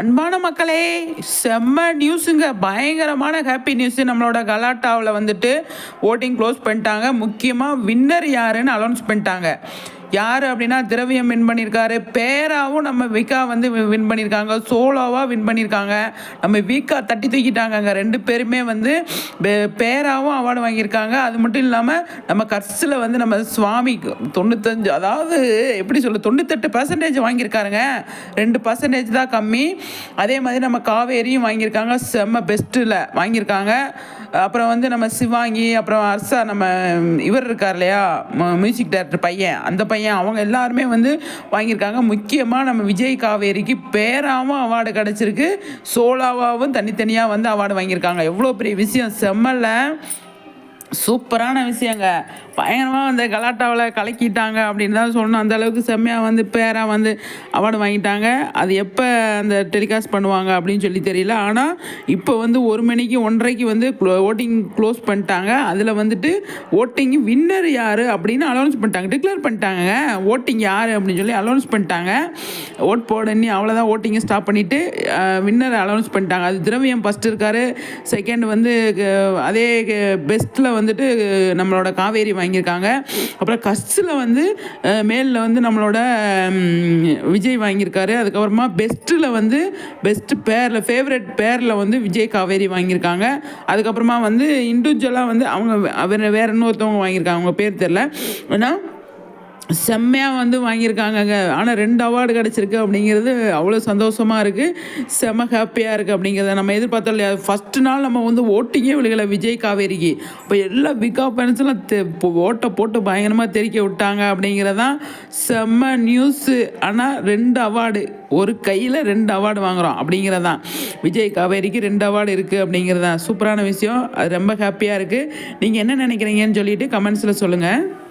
அன்பான மக்களே செம்ம நியூஸுங்க பயங்கரமான ஹாப்பி நியூஸு நம்மளோட கலாட்டாவில் வந்துட்டு ஓட்டிங் க்ளோஸ் பண்ணிட்டாங்க. முக்கியமாக வின்னர் யாருன்னு அனௌன்ஸ் பண்ணிட்டாங்க. யார் அப்படின்னா திரவியம் வின் பண்ணியிருக்காரு. பேராவும் நம்ம விகா வந்து வின் பண்ணியிருக்காங்க. சோலோவாக வின் பண்ணியிருக்காங்க. நம்ம விகா தட்டி தூக்கிட்டாங்கங்க. ரெண்டு பேருமே வந்து பேராவும் அவார்டு வாங்கியிருக்காங்க. அது மட்டும் இல்லாமல் நம்ம கர்ஸில் வந்து நம்ம சுவாமி தொண்ணூத்தஞ்சு அதாவது எப்படி சொல்ல தொண்ணூத்தெட்டு பர்சன்டேஜ் வாங்கியிருக்காருங்க. ரெண்டு பர்சன்டேஜ் தான் கம்மி. அதே மாதிரி நம்ம காவேரியும் வாங்கியிருக்காங்க. செம்ம பெஸ்ட்டில் வாங்கியிருக்காங்க. அப்புறம் வந்து நம்ம சிவாங்கி அப்புறம் ஹர்ஷா நம்ம இவர் இருக்கார் இல்லையா? மியூசிக் டைரக்டர் பையன். அந்த பையன் அவங்க எல்லாருமே வந்து வாங்கியிருக்காங்க. முக்கியமாக நம்ம விஜய் காவேரிக்கு பேராவும் அவார்டு கிடச்சிருக்கு. சோலாவாகவும் தனித்தனியாக வந்து அவார்டு வாங்கியிருக்காங்க. எவ்வளோ பெரிய விஷயம். செம்மல்ல. சூப்பரான விஷயங்க. பயங்கரமாக வந்து கலாட்டாவில் கலக்கிட்டாங்க அப்படின்னு தான் சொல்லணும். அந்த அளவுக்கு செம்மையாக வந்து பேராக வந்து அவார்டு வாங்கிட்டாங்க. அது எப்போ அந்த டெலிகாஸ்ட் பண்ணுவாங்க அப்படின்னு சொல்லி தெரியல. ஆனால் இப்போ வந்து ஒரு மணிக்கு ஒன்றரைக்கு வந்து ஓட்டிங் க்ளோஸ் பண்ணிட்டாங்க. அதில் வந்துட்டு ஓட்டிங் வின்னர் யார் அப்படின்னு அலௌன்ஸ் பண்ணிட்டாங்க. டிக்ளேர் பண்ணிட்டாங்க ஓட்டிங் யார் அப்படின்னு சொல்லி அலௌன்ஸ் பண்ணிட்டாங்க. ஓட் போடன்னு அவ்வளோதான் ஓட்டிங்கை ஸ்டாப் பண்ணிவிட்டு வின்னர் அலௌன்ஸ் பண்ணிட்டாங்க. அது திரவியம் ஃபஸ்ட் இருக்காரு. செகண்ட் வந்து க- அதே பெஸ்ட்டில் வந்துட்டு நம்மளோட காவேரி வாங்கியிருக்காங்க. அப்புறம் கஸ்ஸில் வந்து மேலில் வந்து நம்மளோட விஜய் வாங்கியிருக்காரு. அதுக்கப்புறமா பெஸ்ட்டில் வந்து பெஸ்ட் பேரில் ஃபேவரட் பேரில் வந்து விஜய் காவேரி வாங்கியிருக்காங்க. அதுக்கப்புறமா வந்து இண்டிவிஜுவலாக வந்து அவங்க வேறு வேறு இன்னொருத்தவங்க வாங்கியிருக்காங்க. அவங்க பேர் தெரில ஏன்னா செம்மையாக வந்து வாங்கியிருக்காங்கங்க. ஆனால் ரெண்டு அவார்டு கிடச்சிருக்கு அப்படிங்கிறது அவ்வளோ சந்தோஷமாக இருக்குது செம்ம ஹாப்பியாக இருக்குது அப்படிங்கிறத நம்ம எதிர்பார்த்தோம் இல்லையா? ஃபஸ்ட்டு நாள் நம்ம வந்து ஓட்டிங்கே விழுகலை விஜய் காவேரிக்கு. இப்போ எல்லா பிகா ஃபேன்ஸ்லாம் தெ ஓட்டை போட்டு பயங்கரமாக தெரிக்க விட்டாங்க அப்படிங்கிறதான் செம்ம நியூஸு ஆனால் ரெண்டு அவார்டு ஒரு கையில் ரெண்டு அவார்டு வாங்குகிறோம் அப்படிங்கிறதான். விஜய் காவேரிக்கு ரெண்டு அவார்டு இருக்குது அப்படிங்கிறதான். சூப்பரான விஷயம். அது ரொம்ப ஹாப்பியாக இருக்குது நீங்கள் என்ன நினைக்கிறீங்கன்னு சொல்லிட்டு கமெண்ட்ஸில் சொல்லுங்கள்